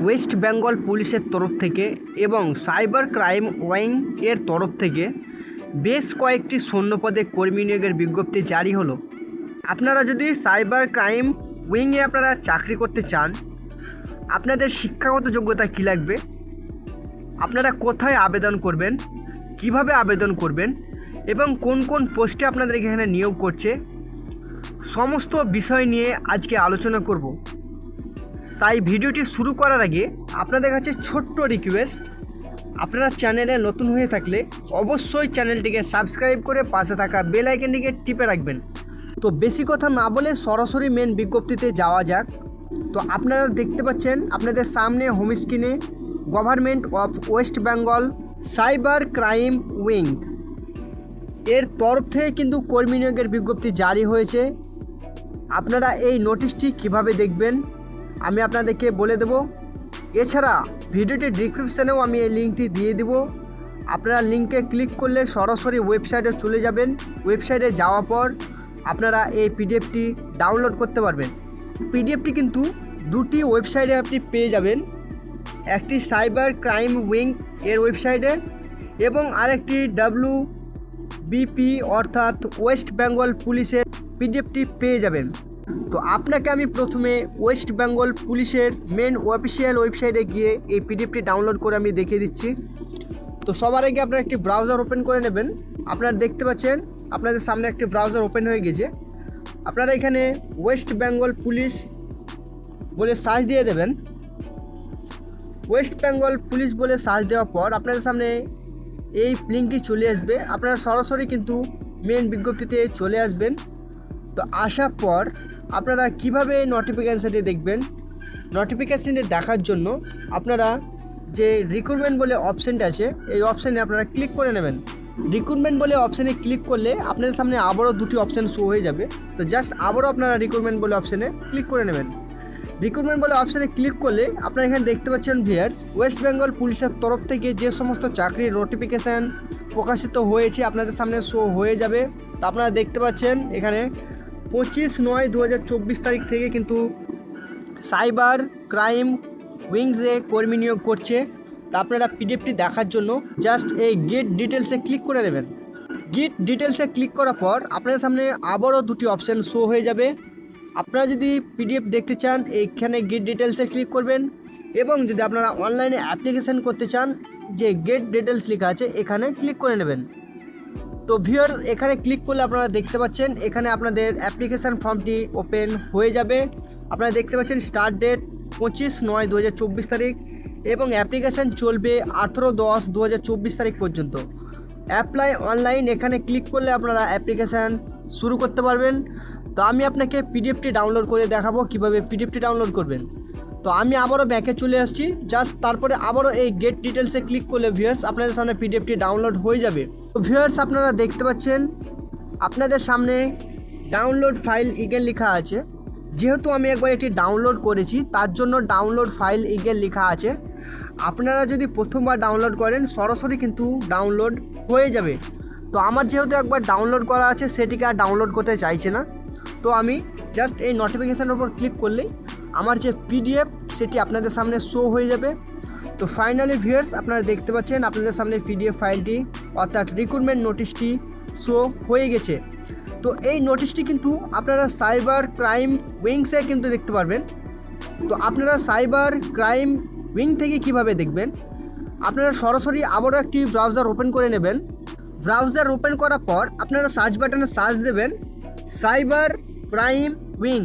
West Bengal পুলিশের তরফ থেকে এবং সাইবার ক্রাইম ওয়াইং এর তরফ থেকে বেশ কয়েকটি সৈন্যপদে কর্মী নিয়োগের বিজ্ঞপ্তি জারি হলো। আপনারা যদি সাইবার ক্রাইম উইংয়ে আপনারা চাকরি করতে চান, আপনাদের শিক্ষাগত যোগ্যতা কী লাগবে? আপনারা কোথায় আবেদন করবেন? কীভাবে আবেদন করবেন? এবং কোন কোন পোস্টে আপনাদের এখানে নিয়োগ করছে? সমস্ত বিষয় নিয়ে আজকে আলোচনা করব। তাই ভিডিওটি শুরু করার আগে আপনাদের কাছে ছোট্ট রিকোয়েস্ট আপনারা চ্যানেলে নতুন হয়ে থাকলে অবশ্যই চ্যানেলটিকে সাবস্ক্রাইব করে পাশে থাকা বেল আইকনটিকে টিপে রাখবেন। তো বেশি কথা না বলে সরাসরি মেন বিজ্ঞপ্তিতে যাওয়া যাক। তো আপনারা দেখতে পাচ্ছেন, আপনাদের সামনে হোম স্ক্রিনে government of West Bengal cyber crime wing এর তরফ থেকে কিন্তু কর্মী নিয়োগের বিজ্ঞপ্তি জারি হয়েছে। আপনারা এই নোটিশটি কীভাবে দেখবেন? আমি আপনাদেরকে বলে দেব। এছাড়া ভিডিওটি ডিসক্রিপশানেও আমি এই লিঙ্কটি দিয়ে দেব। আপনারা লিঙ্কে ক্লিক করলে সরাসরি ওয়েবসাইটে চলে যাবেন। ওয়েবসাইটে যাওয়ার পর আপনারা এই পিডিএফটি ডাউনলোড করতে পারবেন। পিডিএফটি কিন্তু দুটি ওয়েবসাইটে আপনি পেয়ে যাবেন। একটি সাইবার ক্রাইম উইং এর ওয়েবসাইটে এবং আরেকটি ডাব্লু বিপি অর্থাৎ ওয়েস্ট বেঙ্গল পুলিশের পিডিএফটি পেয়ে যাবেন। তো আপনাকে আমি প্রথমে ওয়েস্ট বেঙ্গল পুলিশের মেন অফিসিয়াল ওয়েবসাইটে গিয়ে এই পিডিএফটি ডাউনলোড করে আমি দেখিয়ে দিচ্ছি। তো সবার আগে আপনারা একটি ব্রাউজার ওপেন করে নেবেন। আপনারা দেখতে পাচ্ছেন, আপনাদের সামনে একটি ব্রাউজার ওপেন হয়ে গেছে। আপনারা এখানে ওয়েস্ট বেঙ্গল পুলিশ বলে সার্চ দিয়ে দেবেন। ওয়েস্ট বেঙ্গল পুলিশ বলে সার্চ দেওয়ার পর আপনাদের সামনে এই লিঙ্কটি চলে আসবে। আপনারা সরাসরি কিন্তু মেন বিজ্ঞপ্তিতে চলে আসবেন। তো আসার পর আপনারা কীভাবে নোটিফিকেশানটি দেখবেন? নোটিফিকেশানটি দেখার জন্য আপনারা যে রিক্রুটমেন্ট বলে অপশানটা আছে, এই অপশানে আপনারা ক্লিক করে নেবেন। রিক্রুটমেন্ট বলে অপশানে ক্লিক করলে আপনাদের সামনে আবারও দুটি অপশান শো হয়ে যাবে। তো জাস্ট আবারও আপনারা রিক্রুটমেন্ট বলে অপশানে ক্লিক করে নেবেন। রিক্রুটমেন্ট বলে অপশানে ক্লিক করলে আপনারা এখানে দেখতে পাচ্ছেন ভিয়ার্স ওয়েস্ট বেঙ্গল পুলিশের তরফ থেকে যে সমস্ত চাকরির নোটিফিকেশান প্রকাশিত হয়েছে, আপনাদের সামনে শো হয়ে যাবে। তা আপনারা দেখতে পাচ্ছেন এখানে পঁচিশ নয় দু তারিখ থেকে কিন্তু সাইবার ক্রাইম উইংসে কর্মী নিয়োগ করছে। তা আপনারা পিডিএফটি দেখার জন্য জাস্ট এই গেট ডিটেলসে ক্লিক করে নেবেন। গেট ডিটেলসে ক্লিক করার পর আপনাদের সামনে আবারও দুটি অপশান শো হয়ে যাবে। আপনারা যদি পিডিএফ দেখতে চান, এইখানে গেট ডিটেলসে ক্লিক করবেন এবং যদি আপনারা অনলাইনে অ্যাপ্লিকেশান করতে চান, যে গেট ডিটেলস লেখা আছে, এখানে ক্লিক করে নেবেন। তো ভিওর এখানে ক্লিক করলে আপনারা দেখতে পাচ্ছেন, এখানে আপনাদের অ্যাপ্লিকেশান ফর্মটি ওপেন হয়ে যাবে। আপনারা দেখতে পাচ্ছেন স্টার্ট ডেট পঁচিশ নয় দু তারিখ এবং অ্যাপ্লিকেশান চলবে আঠেরো দশ দু তারিখ পর্যন্ত। অ্যাপ্লাই অনলাইন এখানে ক্লিক করলে আপনারা অ্যাপ্লিকেশান শুরু করতে পারবেন। তো আমি আপনাকে পিডিএফটি ডাউনলোড করে দেখাবো কীভাবে পিডিএফটি ডাউনলোড করবেন। তো আমি আবারও ব্যাকে চলে আসছি। জাস্ট তারপরে আবারও এই গেট ডিটেলসে ক্লিক করলে ভিউয়ার্স আপনাদের সামনে পিডিএফটি ডাউনলোড হয়ে যাবে। ভিউয়ার্স, আপনারা দেখতে পাচ্ছেন, আপনাদের সামনে ডাউনলোড ফাইল ইগেল লেখা আছে। যেহেতু আমি একবার এটি ডাউনলোড করেছি, তার জন্য ডাউনলোড ফাইল ইগেল লেখা আছে। আপনারা যদি প্রথমবার ডাউনলোড করেন, সরাসরি কিন্তু ডাউনলোড হয়ে যাবে। তো আমার যেহেতু একবার ডাউনলোড করা আছে, সেটিকে আর ডাউনলোড করতে চাইছে না। তো আমি জাস্ট এই নোটিফিকেশানের উপর ক্লিক করলেই আমার যে পিডিএফ সেটি আপনাদের সামনে শো হয়ে যাবে। তো ফাইনালি ভিউয়ার্স আপনারা দেখতে পাচ্ছেন আপনাদের সামনে পিডিএফ ফাইলটি, অর্থাৎ রিক্রুটমেন্ট নোটিশটি শো হয়ে গেছে। তো এই নোটিশটি কিন্তু আপনারা সাইবার ক্রাইম উইংসে কিন্তু দেখতে পারবেন। তো আপনারা সাইবার ক্রাইম উইং থেকে কীভাবে দেখবেন? আপনারা সরাসরি আবারও একটি ব্রাউজার ওপেন করে নেবেন। ব্রাউজার ওপেন করার পর আপনারা সার্চ বাটনে সার্চ দেবেন সাইবার ক্রাইম উইং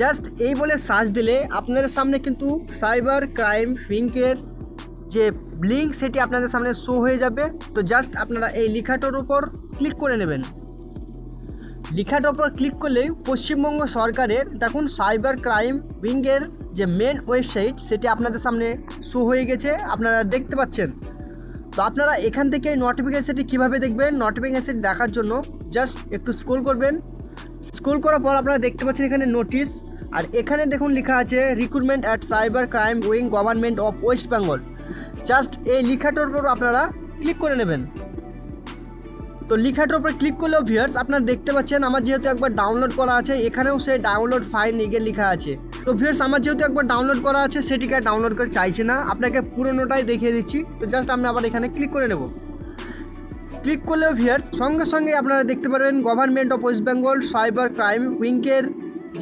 জাস্ট এই বলে সার্চ দিলে আপনাদের সামনে কিন্তু সাইবার ক্রাইম উইংকের যে লিঙ্ক সেটি আপনাদের সামনে শো হয়ে যাবে, তো জাস্ট আপনারা এই লেখাটার উপর ক্লিক করে নেবেন। লেখাটার উপর ক্লিক করলেই পশ্চিমবঙ্গ সরকারের দেখুন সাইবার ক্রাইম উইংয়ের যে মেন ওয়েবসাইট সেটি আপনাদের সামনে শো হয়ে গেছে, আপনারা দেখতে পাচ্ছেন। তো আপনারা এখান থেকে নোটিফিকেশানটি কীভাবে দেখবেন নোটিফিকেশান দেখার জন্য জাস্ট একটু স্ক্রোল করবেন। স্ক্রোল করার পর আপনারা দেখতে পাচ্ছেন এখানে নোটিশ আর এখানে দেখুন লেখা আছে recruitment at cyber crime wing government of West Bengal just এই লেখাটার উপর আপনারা ক্লিক করে নেবেন। তো লেখাটার উপর ক্লিক করলেও ভিউয়ার্স আপনারা দেখতে পাচ্ছেন, আমার যেহেতু একবার ডাউনলোড করা আছে, এখানেও সেই ডাউনলোড ফাইল নিগে লেখা আছে। তো ভিউয়ার্স আমার যেহেতু একবার ডাউনলোড করা আছে, সেটিকে ডাউনলোড করে চাইছে না। আপনাকে পুরোনোটাই দেখিয়ে দিচ্ছি। তো জাস্ট আমি আবার এখানে ক্লিক করে নেব। ক্লিক করলেও ভিয়ার সঙ্গে সঙ্গে আপনারা দেখতে পারবেন government of West Bengal cyber crime উইংকের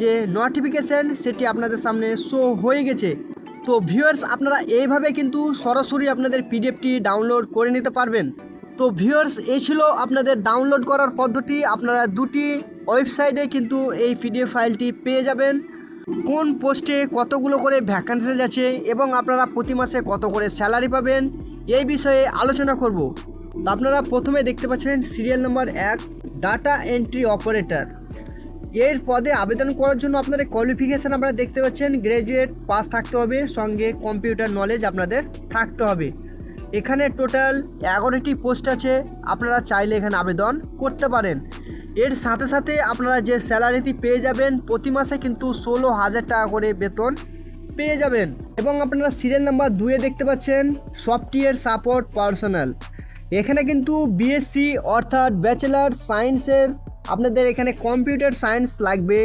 যে নোটিফিকেশান সেটি আপনাদের সামনে শো হয়ে গেছে। তো ভিউয়ার্স আপনারা এইভাবে কিন্তু সরাসরি আপনাদের পিডিএফটি ডাউনলোড করে নিতে পারবেন। তো ভিউয়ার্স এই ছিল আপনাদের ডাউনলোড করার পদ্ধতি। আপনারা দুটি ওয়েবসাইটে কিন্তু এই পিডিএফ ফাইলটি পেয়ে যাবেন। কোন পোস্টে কতগুলো করে ভ্যাকান্সি আছে এবং আপনারা প্রতি মাসে কত করে স্যালারি পাবেন, এই বিষয়ে আলোচনা করব। আপনারা প্রথমে দেখতে পাচ্ছেন সিরিয়াল নম্বর এক ডাটা এন্ট্রি অপারেটর এর পদে আবেদন করার জন্য আপনাদের কোয়ালিফিকেশান আপনারা দেখতে পাচ্ছেন গ্র্যাজুয়েট পাস থাকতে হবে, সঙ্গে কম্পিউটার নলেজ আপনাদের থাকতে হবে। এখানে টোটাল এগারোটি পোস্ট আছে, আপনারা চাইলে এখানে আবেদন করতে পারেন। এর সাথে সাথে আপনারা যে স্যালারিটি পেয়ে যাবেন, প্রতি মাসে কিন্তু ষোলো হাজার টাকা করে বেতন পেয়ে যাবেন। এবং আপনারা সিরিয়াল নাম্বার দুয়ে দেখতে পাচ্ছেন সফটওয়্যার সাপোর্ট পার্সোনাল এখানে কিন্তু বিএসসি অর্থাৎ ব্যাচেলার সায়েন্সের আপনাদের এখানে কম্পিউটার সায়েন্স লাগবে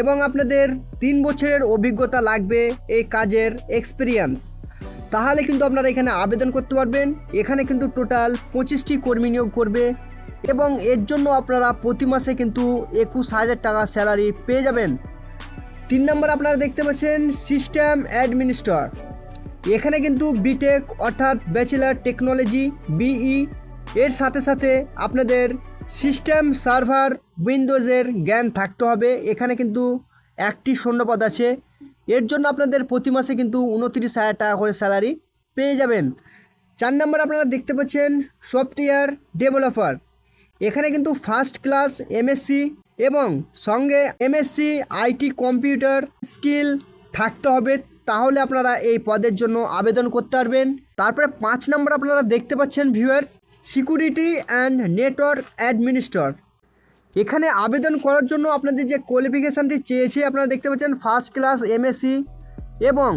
এবং আপনাদের তিন বছরের অভিজ্ঞতা লাগবে এই কাজের এক্সপিরিয়েন্স তাহলে কিন্তু আপনারা এখানে আবেদন করতে পারবেন। এখানে কিন্তু টোটাল পঁচিশটি কর্মী নিয়োগ করবে এবং এর জন্য আপনারা প্রতি মাসে কিন্তু একুশ হাজার টাকা স্যালারি পেয়ে যাবেন। তিন নম্বর আপনারা দেখতে পাচ্ছেন সিস্টেম অ্যাডমিনিস্ট্রার এখানে কিন্তু বিটেক অর্থাৎ ব্যাচেলার টেকনোলজি বিই এর সাথে সাথে আপনাদের সিস্টেম, সার্ভার, উইন্ডোজের জ্ঞান থাকতে হবে। এখানে কিন্তু একটি শূন্যপদ আছে। এর জন্য আপনাদের প্রতি মাসে কিন্তু উনত্রিশ হাজার টাকা করে স্যালারি পেয়ে যাবেন। চার নম্বর আপনারা দেখতে পাচ্ছেন সফটওয়্যার ডেভেলপার। এখানে কিন্তু ফার্স্ট ক্লাস, এমএসসি এবং সঙ্গে এমএসসি, আইটি, কম্পিউটার স্কিল থাকতে হবে। তাহলে আপনারা এই পদের জন্য আবেদন করতে পারবেন। তারপরে পাঁচ নম্বর আপনারা দেখতে পাচ্ছেন viewers security and network administrator. এখানে আবেদন করার জন্য আপনাদের যে কোয়ালিফিকেশানটি চেয়েছে, আপনারা দেখতে পাচ্ছেন ফার্স্ট ক্লাস এমএসসি এবং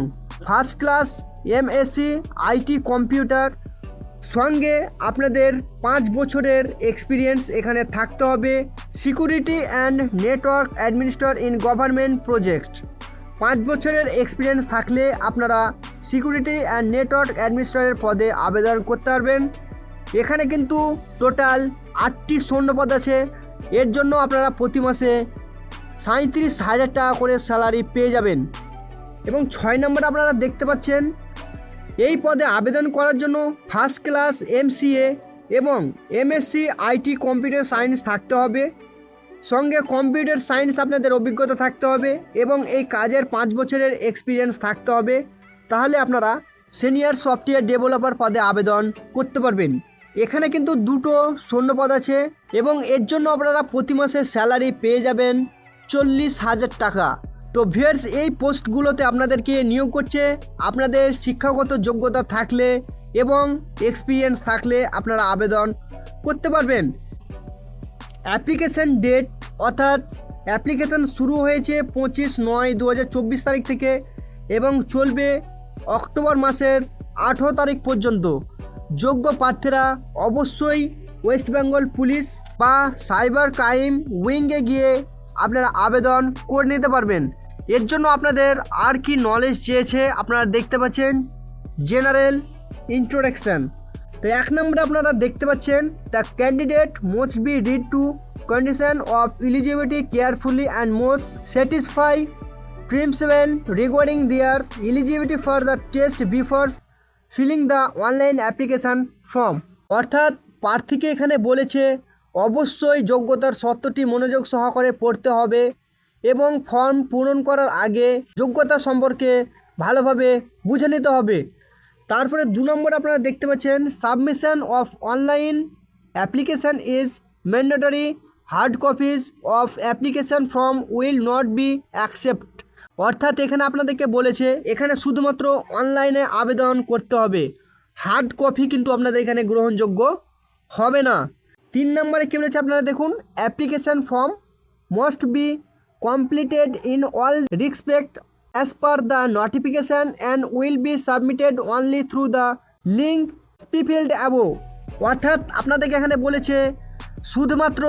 first class MSc IT computer. সঙ্গে আপনাদের পাঁচ বছরের এক্সপিরিয়েন্স এখানে থাকতে হবে। Security and network administrator in government project. পাঁচ বছরের এক্সপিরিয়েন্স থাকলে আপনারা সিকিউরিটি অ্যান্ড নেটওয়ার্ক অ্যাডমিনিস্ট্রেটর পদে আবেদন করতে পারবেন। এখানে কিন্তু টোটাল আটটি শূন্যপদ আছে। এর জন্য আপনারা প্রতি মাসে সাঁত্রিশ হাজার টাকা করে স্যালারি পেয়ে যাবেন। এবং ছয় নম্বর আপনারা দেখতে পাচ্ছেন, এই পদে আবেদন করার জন্য ফার্স্ট ক্লাস এমসিএ এবং এমএসসি আইটি কম্পিউটার সায়েন্স থাকতে হবে। সঙ্গে কম্পিউটার সায়েন্স আপনাদের অভিজ্ঞতা থাকতে হবে এবং এই কাজের পাঁচ বছরের এক্সপিরিয়েন্স থাকতে হবে। তাহলে আপনারা সিনিয়র সফটওয়্যার ডেভেলপার পদে আবেদন করতে পারবেন। এখানে কিন্তু দুটো শূন্যপদ আছে এবং এর জন্য আপনারা প্রতি মাসে স্যালারি পেয়ে যাবেন চল্লিশ হাজার টাকা। তো ভিয়ার্স এই পোস্টগুলোতে আপনাদেরকে নিয়োগ করছে আপনাদের শিক্ষাগত যোগ্যতা থাকলে এবং এক্সপিরিয়েন্স থাকলে আপনারা আবেদন করতে পারবেন। অ্যাপ্লিকেশন ডেট অর্থাৎ অ্যাপ্লিকেশন শুরু হয়েছে পঁচিশ নয় দু তারিখ থেকে এবং চলবে অক্টোবর মাসের আঠেরো তারিখ পর্যন্ত। যোগ্য প্রার্থীরা অবশ্যই ওয়েস্ট বেঙ্গল পুলিশ বা সাইবার ক্রাইম উইংয়ে গিয়ে আপনারা আবেদন করে নিতে পারবেন। এর জন্য আপনাদের আর কি নলেজ চেয়েছে আপনারা দেখতে পাচ্ছেন জেনারেল ইন্ট্রোডাকশান তো এক নম্বরে আপনারা দেখতে পাচ্ছেন the candidate most be read to condition of eligibility carefully and most satisfy principle regarding their eligibility for the test before filling the online application form অর্থাৎ প্রার্থীকে এখানে বলেছে, অবশ্যই যোগ্যতার শর্তটি মনোযোগ সহকারে পড়তে হবে এবং ফর্ম পূরণ করার আগে যোগ্যতা সম্পর্কে ভালোভাবে বুঝে নিতে হবে। তারপরে দু নম্বর আপনারা দেখতে পাচ্ছেন submission of online application is mandatory hard copies of application form will not be accept অর্থাৎ এখানে আপনাদেরকে বলেছে, এখানে শুধুমাত্র অনলাইনে আবেদন করতে হবে। হার্ড কপি কিন্তু আপনাদের এখানে গ্রহণযোগ্য হবে না। তিন নম্বরে কী বলেছে আপনারা দেখুন application form must be completed in all respect as per the notification and will be submitted only through the link filled above অর্থাৎ আপনাদেরকে এখানে বলেছে, শুধুমাত্র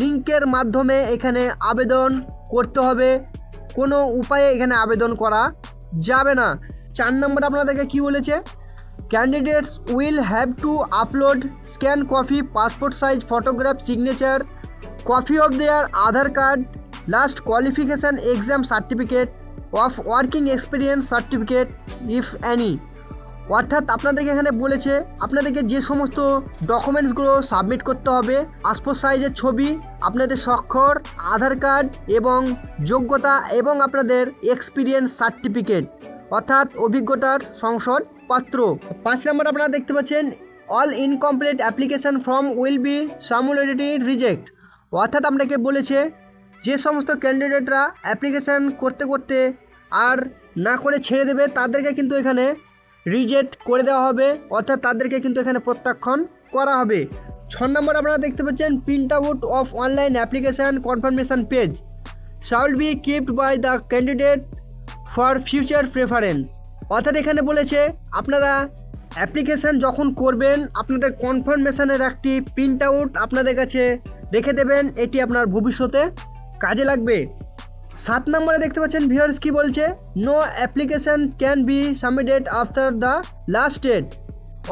লিঙ্কের মাধ্যমে এখানে আবেদন করতে হবে। কোনো উপায়ে এখানে আবেদন করা যাবে না। চার নম্বর আপনাদেরকে কি বলেছে? Candidates will have to upload scan copy passport size photograph signature copy of their Aadhaar card last qualification exam certificate of working experience certificate if any অর্থাৎ আপনাদেরকে এখানে বলেছে, আপনাদেরকে যে সমস্ত ডকুমেন্টসগুলো সাবমিট করতে হবে পাসপোর্ট সাইজের ছবি, আপনাদের স্বাক্ষর, আধার কার্ড এবং যোগ্যতা এবং আপনাদের এক্সপিরিয়েন্স সার্টিফিকেট অর্থাৎ অভিজ্ঞতার সংসদপত্র পাঁচ নম্বর আপনারা দেখতে পাচ্ছেন all incomplete application form will be summarily reject অর্থাৎ আপনাকে বলেছে, যে সমস্ত ক্যান্ডিডেটরা অ্যাপ্লিকেশান করতে করতে আর না করে ছেড়ে দেবে, তাদেরকে কিন্তু এখানে রিজেক্ট করে দেওয়া হবে, অর্থাৎ তাদেরকে কিন্তু এখানে প্রত্যাখ্যান করা হবে। ছ নম্বর আপনারা দেখতে পাচ্ছেন print out of online application confirmation page shall be kept by the candidate for future preference অর্থাৎ এখানে বলেছে, আপনারা অ্যাপ্লিকেশান যখন করবেন, আপনাদের কনফার্মেশানের একটি প্রিন্ট আউট আপনাদের কাছে রেখে দেবেন, এটি আপনার ভবিষ্যতে কাজে লাগবে। সাত নম্বরে দেখতে পাচ্ছেন ভিউয়ার্স কি বলছে? No application can be submitted after the last date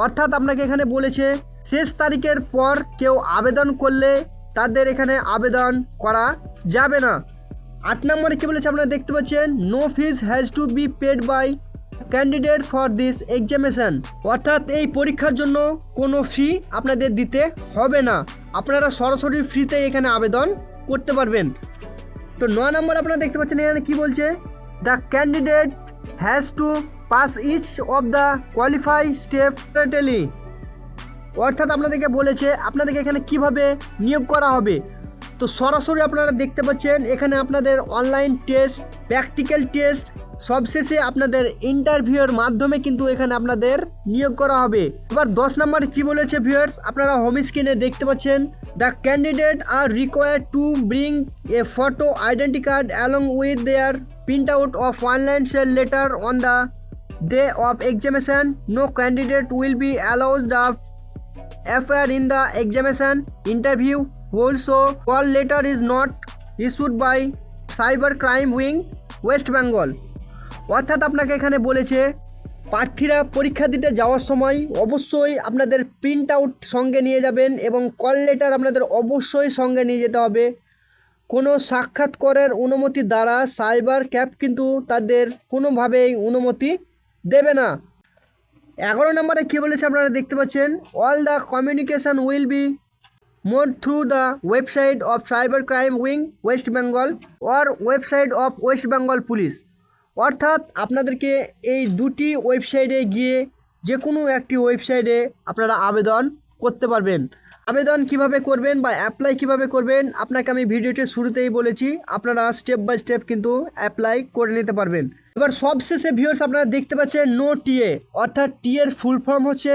অর্থাৎ আপনাকে এখানে বলেছে, শেষ তারিখের পর কেউ আবেদন করলে তাদের এখানে আবেদন করা যাবে না। আট নম্বরে কী বলেছে আপনারা দেখতে পাচ্ছেন no fees has to be paid by candidate for this examination অর্থাৎ এই পরীক্ষার জন্য কোনো ফি আপনাদের দিতে হবে না। আপনারা সরাসরি ফ্রিতে এখানে আবেদন করতে পারবেন। তো নয় নম্বর আপনারা দেখতে পাচ্ছেন এখানে কি বলছে? The candidate has to pass each of the qualify step tele অর্থাৎ আপনাদেরকে বলেছে, আপনাদেরকে এখানে কীভাবে নিয়োগ করা হবে? তো সরাসরি আপনারা দেখতে পাচ্ছেন, এখানে আপনাদের অনলাইন টেস্ট প্র্যাকটিক্যাল টেস্ট সবশেষে আপনাদের ইন্টারভিউয়ের মাধ্যমে কিন্তু এখানে আপনাদের নিয়োগ করা হবে। এবার দশ নম্বর কি বলেছে ভিউয়ার্স আপনারা হোম স্ক্রিনে দেখতে পাচ্ছেন candidate are required to bring a photo identity card along with their print out of online call letter on day of examination no candidate will be allowed the appear in the examination interview also call letter is not issued by cyber crime wing west bengal অর্থাৎ আপনাকে এখানে বলেছে প্রার্থীরা পরীক্ষা দিতে যাওয়ার সময় অবশ্যই আপনাদের প্রিন্ট আউট সঙ্গে নিয়ে যাবেন এবং কল লেটার আপনাদের অবশ্যই সঙ্গে নিয়ে যেতে হবে। কোনো সাক্ষাৎকারের অনুমতি দ্বারা সাইবার ক্যাব কিন্তু তাদের কোনোভাবেই অনুমতি দেবে না। এগারো নম্বরে কী বলেছে আপনারা দেখতে পাচ্ছেন? All the communication will be made through the website of cyber crime wing West Bengal or website of West Bengal police অর্থাৎ আপনাদেরকে এই দুটি ওয়েবসাইটে গিয়ে যে কোনো একটি ওয়েবসাইটে আপনারা আবেদন করতে পারবেন। আবেদন কীভাবে করবেন বা অ্যাপ্লাই কীভাবে করবেন, আপনাকে আমি ভিডিওটির শুরুতেই বলেছি, আপনারা স্টেপ বাই স্টেপ কিন্তু অ্যাপ্লাই করে নিতে পারবেন। এবার সবশেষে ভিউয়ার্স আপনারা দেখতে পাচ্ছেন নো টিএ অর্থাৎ টিএর ফুল ফর্ম হচ্ছে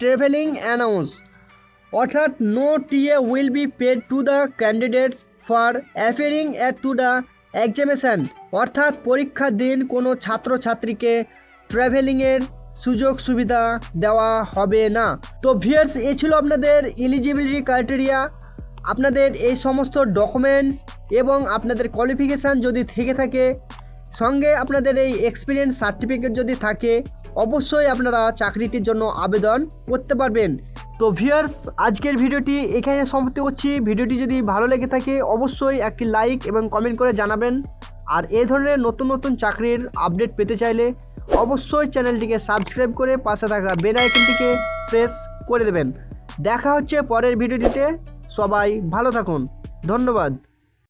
ট্রাভেলিং অ্যানাউন্স অর্থাৎ no TA will be paid to the candidates for appearing at to the examination অর্থাৎ পরীক্ষার দিন কোনো ছাত্রছাত্রীকে ট্রাভেলিংয়ের সুযোগ সুবিধা দেওয়া হবে না। তো ভিয়ার্স এ ছিল আপনাদের এলিজিবিলিটি ক্রাইটেরিয়া আপনাদের এই সমস্ত ডকুমেন্টস এবং আপনাদের কোয়ালিফিকেশান যদি থেকে থাকে, সঙ্গে আপনাদের এই এক্সপিরিয়েন্স সার্টিফিকেট যদি থাকে, অবশ্যই আপনারা চাকরিটির জন্য আবেদন করতে পারবেন। তো ভিউয়ার্স, আজকের ভিডিওটি এখানে সমাপ্ত করছি। ভিডিওটি যদি ভালো লেগে থাকে, অবশ্যই একটি লাইক এবং কমেন্ট করে জানাবেন। আর এ ধরনের নতুন নতুন চাকরির আপডেট পেতে চাইলে অবশ্যই চ্যানেলটিকে সাবস্ক্রাইব করে পাশে থাকা বেল আইকনটিকে প্রেস করে দেবেন। দেখা হচ্ছে পরের ভিডিওটিতে। সবাই ভালো থাকুন। ধন্যবাদ।